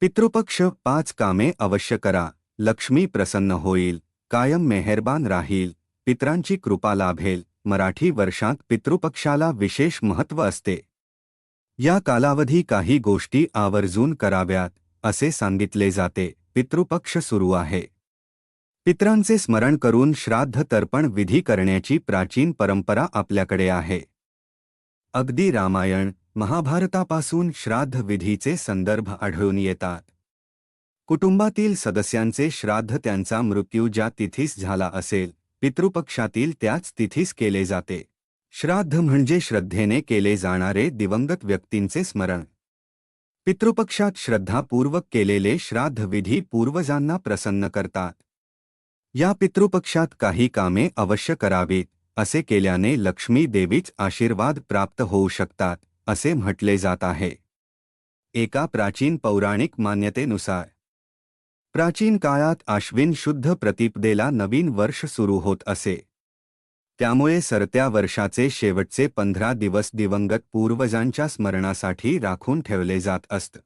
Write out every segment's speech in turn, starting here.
पितृपक्ष पाच कामे अवश्य करा. लक्ष्मी प्रसन्न होईल. कायम मेहरबान राहील. पित्रांची कृपा लाभेल. मराठी वर्षात पितृपक्षाला विशेष महत्त्व असते. या कालावधी काही गोष्टी आवर्जून कराव्यात असे सांगितले जाते. पितृपक्ष सुरू आहे. पित्रांचे स्मरण करून श्राद्ध तर्पण विधी करण्याची प्राचीन परंपरा आपल्याकडे आहे. अगदी रामायण महाभारतापासून श्राद्ध विधीचे संदर्भ आढळून येतात. कुटुंबातील सदस्यांचे श्राद्ध त्यांचा मृत्यू ज्या तिथीस झाला असेल पितृपक्षातील त्याच तिथीस केले जाते. श्राद्ध म्हणजे श्रद्धेने केले जाणारे दिवंगत व्यक्तींचे स्मरण. पितृपक्षात श्रद्धापूर्वक केलेले श्राद्ध विधी पूर्वजांना प्रसन्न करतात. या पितृपक्षात काही कामे अवश्य करावीत असे केल्याने लक्ष्मी देवीच आशीर्वाद प्राप्त होऊ शकतात. असे म्हटले जात आहे. एका प्राचीन पौराणिक मान्यतेनुसार प्राचीन काळात आश्विन शुद्ध प्रतिपदेला नवीन वर्ष सुरू होत असे. त्यामुळे सरत्या वर्षाचे शेवटचे पंधरा दिवस दिवंगत पूर्वजांच्या स्मरणासाठी राखून ठेवले जात असत.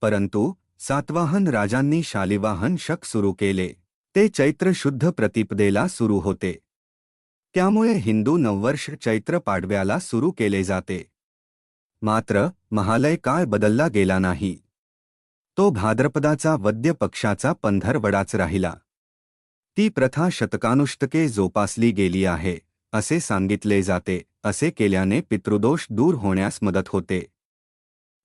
परंतु सातवाहन राजांनी शालिवाहन शक सुरू केले. ते चैत्र शुद्ध प्रतिपदेला सुरू होते. त्यामुळे हिंदू नववर्ष चैत्र पाडव्याला सुरू केले जाते. मात्र महालय काळ बदलला गेला नाही. तो भाद्रपदाचा वद्य पक्षाचा पंधरवडाच राहिला. ती प्रथा शतकानुष्टके जोपासली गेली आहे असे सांगितले जाते असे केल्याने पितृदोष दूर होण्यास मदत होते.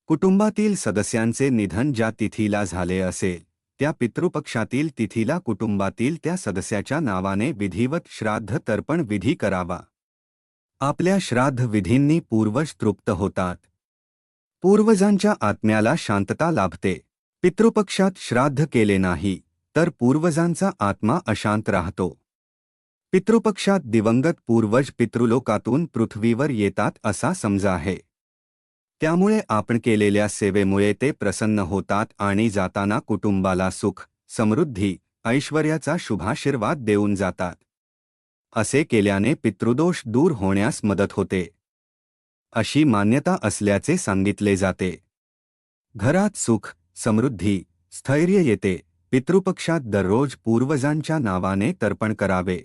कुटुंबातील सदस्यांचे निधन ज्या तिथीला झाले असेल त्या पितृपक्षातील तिथीला कुटुंबातील त्या सदस्याच्या नावाने विधिवत श्राद्ध तर्पण विधी करावा. आपल्या श्राद्ध विधींनी पूर्वज तृप्त होतात. पूर्वजांच्या आत्म्याला शांतता लाभते. पितृपक्षात श्राद्ध केले नाही तर पूर्वजांचा आत्मा अशांत राहतो. पितृपक्षात दिवंगत पूर्वज पितृलोकातून पृथ्वीवर येतात असा समजा आहे. त्यामुळे आपण केलेल्या सेवेमुळे ते प्रसन्न होतात आणि जाताना कुटुंबाला सुख समृद्धी ऐश्वर्याचा शुभाशीर्वाद देऊन जातात. असे केल्याने पितृदोष दूर होण्यास मदत होते. अशी मान्यता असल्याचे सांगितले जाते. घरात सुख समृद्धी स्थैर्य येते पितृपक्षात दररोज पूर्वजांच्या नावाने तर्पण करावे.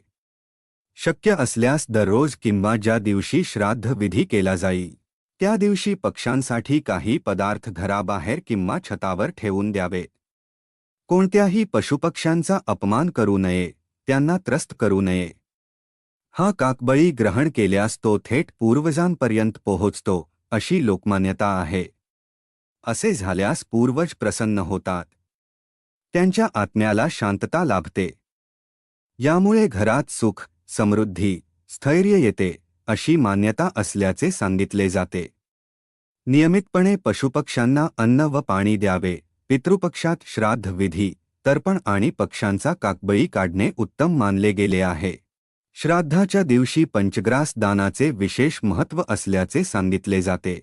शक्य असल्यास दररोज किंवा ज्या दिवशी श्राद्ध विधी केला जाई त्या दिवशी पक्ष्यांसाठी काही पदार्थ घराबाहेर किंवा छतावर ठेवून द्यावे. कोणत्याही पशुपक्ष्यांचा अपमान करू नये त्यांना त्रस्त करू नये. हा काकबळी ग्रहण केल्यास तो थेट पूर्वजांपर्यंत पोहोचतो अशी लोकमान्यता आहे. असे झाल्यास पूर्वज प्रसन्न होतात. त्यांच्या आत्म्याला शांतता लाभते. यामुळे घरात सुख समृद्धी स्थैर्य येते अशी मान्यता असल्याचे सांगितले जाते. नियमितपणे पशुपक्ष्यांना अन्न व पाणी द्यावे पितृपक्षात श्राद्ध विधी तर्पण आणि पक्ष्यांचा काकबळी काढणे उत्तम मानले गेले आहे. श्राद्धाच्या दिवशी पंचग्रास दानाचे विशेष महत्त्व असल्याचे सांगितले जाते.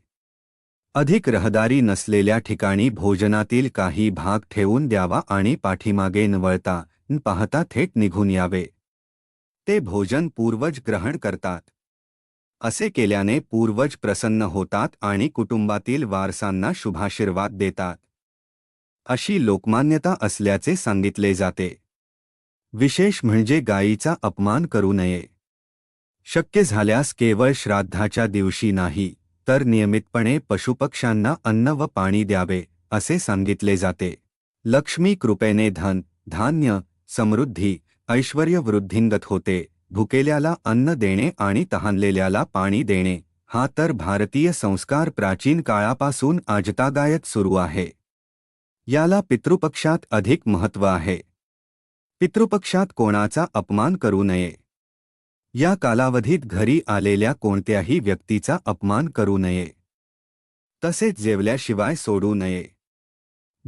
अधिक रहदारी नसलेल्या ठिकाणी भोजनातील काही भाग ठेवून द्यावा आणि पाठीमागे न वळता न पाहता थेट निघून यावे. ते भोजन पूर्वज ग्रहण करतात. असे केल्याने पूर्वज प्रसन्न होतात आणि कुटुंबातील वारसांना शुभाशीर्वाद देतात. अशी लोकमान्यता असल्याचे सांगितले जाते. विशेष म्हणजे गायीचा अपमान करू नये. शक्य झाल्यास केवळ श्राद्धाच्या दिवशी नाही तर नियमितपणे पशुपक्ष्यांना अन्न व पाणी द्यावे असे सांगितले जाते. लक्ष्मी कृपेने धन धान्य समृद्धी ऐश्वर्य वृद्धिंगत होते भुकेल्याला अन्न देणे आणि तहानलेल्याला पाणी देणे हा तर भारतीय संस्कार प्राचीन काळापासून आजतागायत सुरू आहे. याला पितृपक्षात अधिक महत्त्व आहे. पितृपक्षात कोणाचा अपमान करू नये. या कालावधीत घरी आलेल्या कोणत्याही व्यक्तीचा अपमान करू नये. तसेच जेवल्याशिवाय सोडू नये.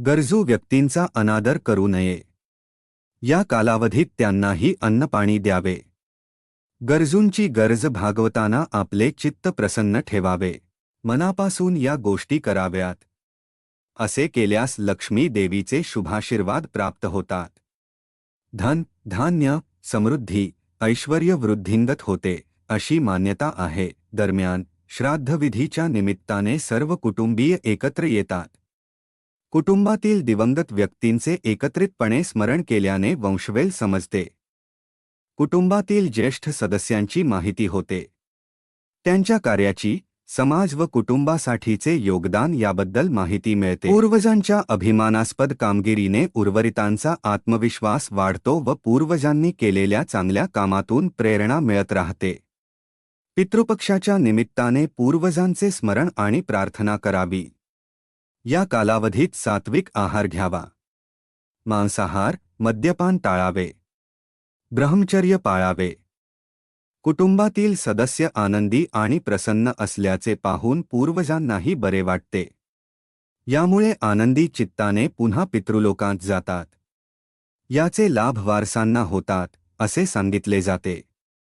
गरजू व्यक्तींचा अनादर करू नये. या कालावधीत त्यांनाही अन्नपाणी द्यावे. गरजूंची गरज भागवताना आपले चित्त प्रसन्न ठेवावे. मनापासून या गोष्टी कराव्यात. असे केल्यास लक्ष्मी देवीचे शुभाशीर्वाद प्राप्त होतात. धन धान्य समृद्धी ऐश्वर्य वृद्धिंगत होते अशी मान्यता आहे. दरम्यान श्राद्धविधीच्या निमित्ताने सर्व कुटुंबीय एकत्र येतात. कुटुंबातील दिवंगत व्यक्तींचे एकत्रितपणे स्मरण केल्याने वंशवेल समजते. कुटुंबातील ज्येष्ठ सदस्यांची माहिती होते. त्यांच्या कार्याची समाज व कुटुंबासाठीचे योगदान याबद्दल माहिती मिळते. पूर्वजांच्या अभिमानास्पद कामगिरीने उर्वरितांचा आत्मविश्वास वाढतो व पूर्वजांनी केलेल्या चांगल्या कामातून प्रेरणा मिळत राहते. पितृपक्षाच्या निमित्ताने पूर्वजांचे स्मरण आणि प्रार्थना करावी. या कालावधीत सात्विक आहार घ्यावा. मांसाहार मद्यपान टाळावे. ब्रह्मचर्य पाळावे. कुटुंबातील सदस्य आनंदी आणि प्रसन्न असल्याचे पाहून पूर्वजांनाही बरे वाटते. यामुळे आनंदी चित्ताने पुन्हा पितृलोकांत जातात. याचे लाभ वारसांना होतात असे सांगितले जाते.